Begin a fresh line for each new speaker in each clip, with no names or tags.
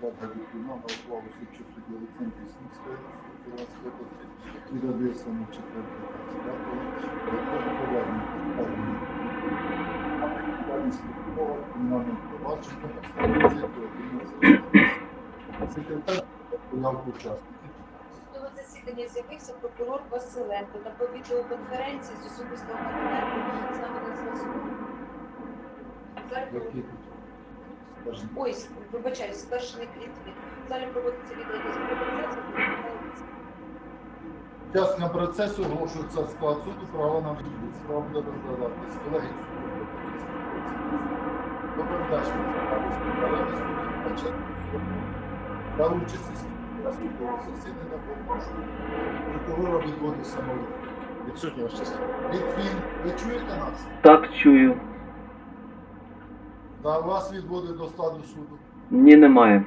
скарга від на ухвалу судді Олександрівської міської Кіровської області від адресами 4 25 повернення скарги на відповідальність прокурора кримінального провадження обставин секретар появку учасників.
Судове засідання з'явився прокурор Василенко та по відеоконференції з особистого кабінету з нами на зв'язку. Зараз
Які скажімо,
ой, вибачаюсь, старший Літвін. Зараз проводиться відеоконференція.
Учасникам процесу оголошується склад суду, право на відповідь. Справа буде розглядатись. Колеги доповідач справи співпрацювання судді початку та участі судового засідання попрошу прокурора відводу самовид.
Відсутні ваш.
Літвін, ви чуєте нас?
Так, чую.
Да, вас відводить до складу суду.
Ні, немає.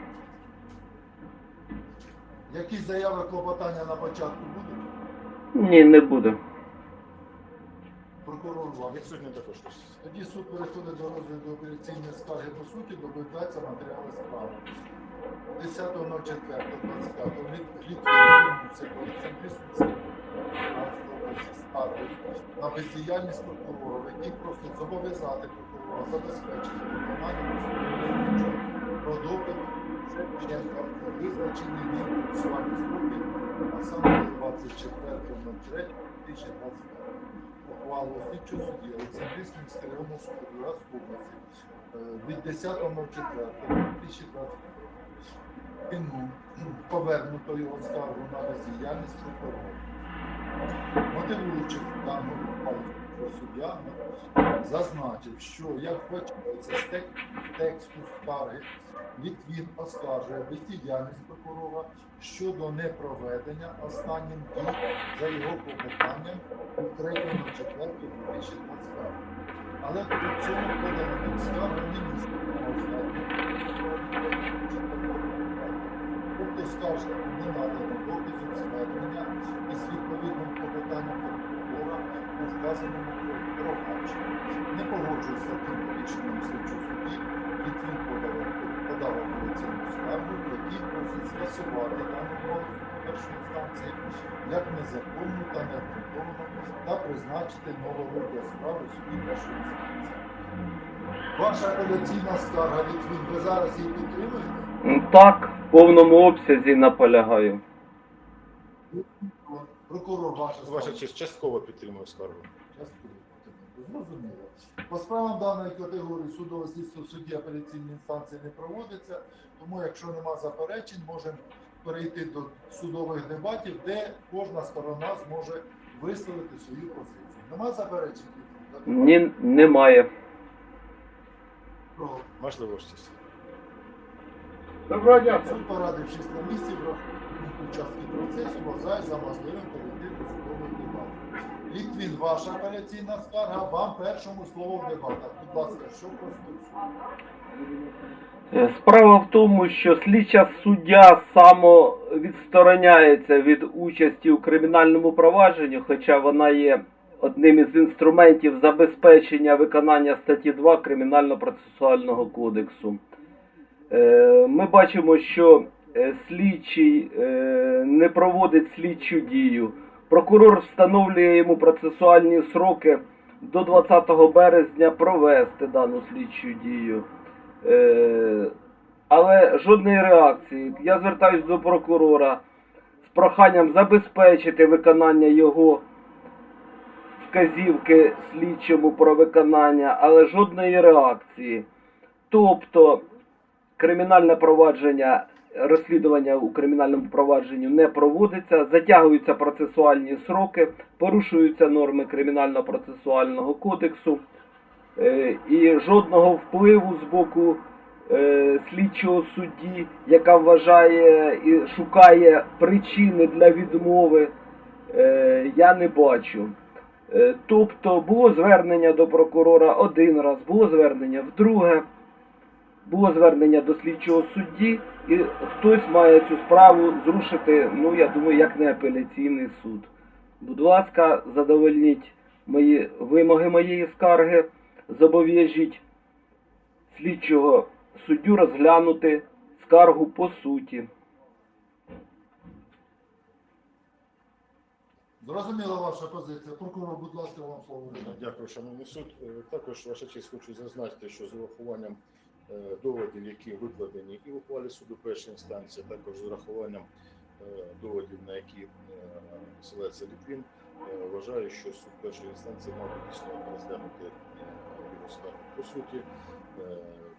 Якісь заяви клопотання на початку будуть?
Ні, не буде.
Прокурор вам.
Відсутні також.
Тоді суд переходить до розгляду операційної скарги по суті, доповідаються матеріали справи. 10.04.25 від Літвінця Олександрівської на бездіяльність прокурора, який просить зобов'язати прокурора забезпечити виконання про допит Шевченка про визначені ним процесуальні строки, а саме 24.03.2025 ухвалу слідчого судді Олександрійського міського районного суду області е, від 10.04.2025 Він повернуто його скаргу на бездіяльність прокурора. Мотивуючи ухвалу суддя, зазначив, що як вбачається з тек- тексту скарги, Літвін оскаржує бездіяльність прокурора щодо непроведення останнім дій за його клопотанням у 3.04.2025. Але при цьому подана від скарги не містить Тобто скаржка не надано доказів звернення із відповідним клопотанням прокурора у вказаному провадженні. Не погоджується з таким рішенням слідчого судді, Літвін подав подав апеляційну скаргу, який просить скасувати дану ухвалу першої інстанції як незаконну та необґрунтовану та призначити новий розгляд справи суді першої інстанції. Ваша апеляційна скарга Літвін, ви зараз її підтримуєте?
Так, повному обсязі наполягаю.
Прокурор ваша
Ваша честь частково підтримує скаргу.
Частково. Зрозуміло. По справам даної категорії судове слідство в суді апеляційної інстанції не проводиться, тому якщо нема заперечень, можемо перейти до судових дебатів, де кожна сторона зможе висловити свою позицію. Нема заперечень?
Ні, немає.
Про
Можливо, честь.
Доброго дня.
суд порадившись на місці, враховуючи участки процесу, вважає за можливим перейти до судових дебатів. Літвін, ваша апеляційна скарга, вам першому слово в дебатах. Будь ласка, що конституцію?
Е, Справа в тому, що слідча суддя само відстороняється від участі у кримінальному провадженні, хоча вона є одним із інструментів забезпечення виконання статті 2 Кримінально-процесуального кодексу. Е, Ми бачимо, що е, слідчий е, не проводить слідчу дію. Прокурор встановлює йому процесуальні сроки до 20 березня провести дану слідчу дію. Але жодної реакції. Я звертаюся до прокурора з проханням забезпечити виконання його вказівки слідчому про виконання, але жодної реакції. Тобто кримінальне провадження, розслідування у кримінальному провадженні не проводиться, затягуються процесуальні сроки, порушуються норми кримінально-процесуального кодексу е, і жодного впливу з боку е, слідчого судді, яка вважає і шукає причини для відмови, е, я не бачу. Тобто було звернення до прокурора один раз, було звернення вдруге, було звернення до слідчого судді, і хтось має цю справу зрушити, ну я думаю, як не апеляційний суд. Будь ласка, задовольніть мої вимоги моєї скарги, зобов'яжіть слідчого суддю розглянути скаргу по суті.
Зрозуміла ваша позиція. Прокурор, будь ласка, вам слово.
Дякую, шановний суд. Е, Також, ваша честь, хочу зазначити, що з урахуванням доводів, які викладені і в ухвалі суду першої інстанції, також з урахуванням е, доводів, на які е, селиться Літвін, е, вважаю, що суд першої інстанції мав дійсно розглянути е, його скаргу по суті, е,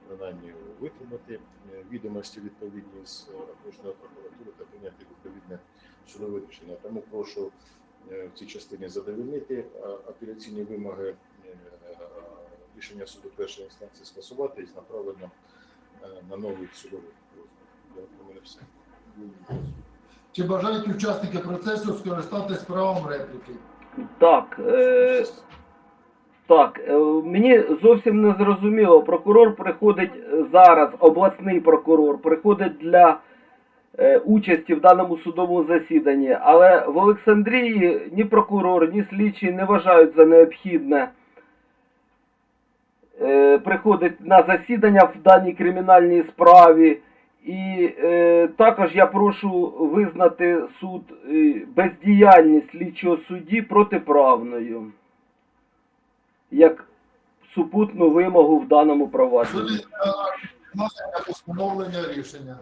принаймні витримати е, відомості відповідні з е, окружної прокуратури та прийняти відповідне судове рішення. Тому прошу е, в цій частині задовольнити а, апеляційні вимоги е, рішення суду першої інстанції скасувати із направленням е, на новий судовий розгляд. У мене все.
Чи бажають учасники процесу скористатись правом репліки?
Так, е, так, е, мені зовсім не зрозуміло. Прокурор приходить зараз, обласний прокурор, приходить для участі в даному судовому засіданні, але в Олександрії ні прокурор, ні слідчий не вважають за необхідне е, приходить на засідання в даній кримінальній справі. І е, також я прошу визнати суд е, бездіяльність слідчого судді протиправною як супутну вимогу в даному провадженні.
Постановлення рішення.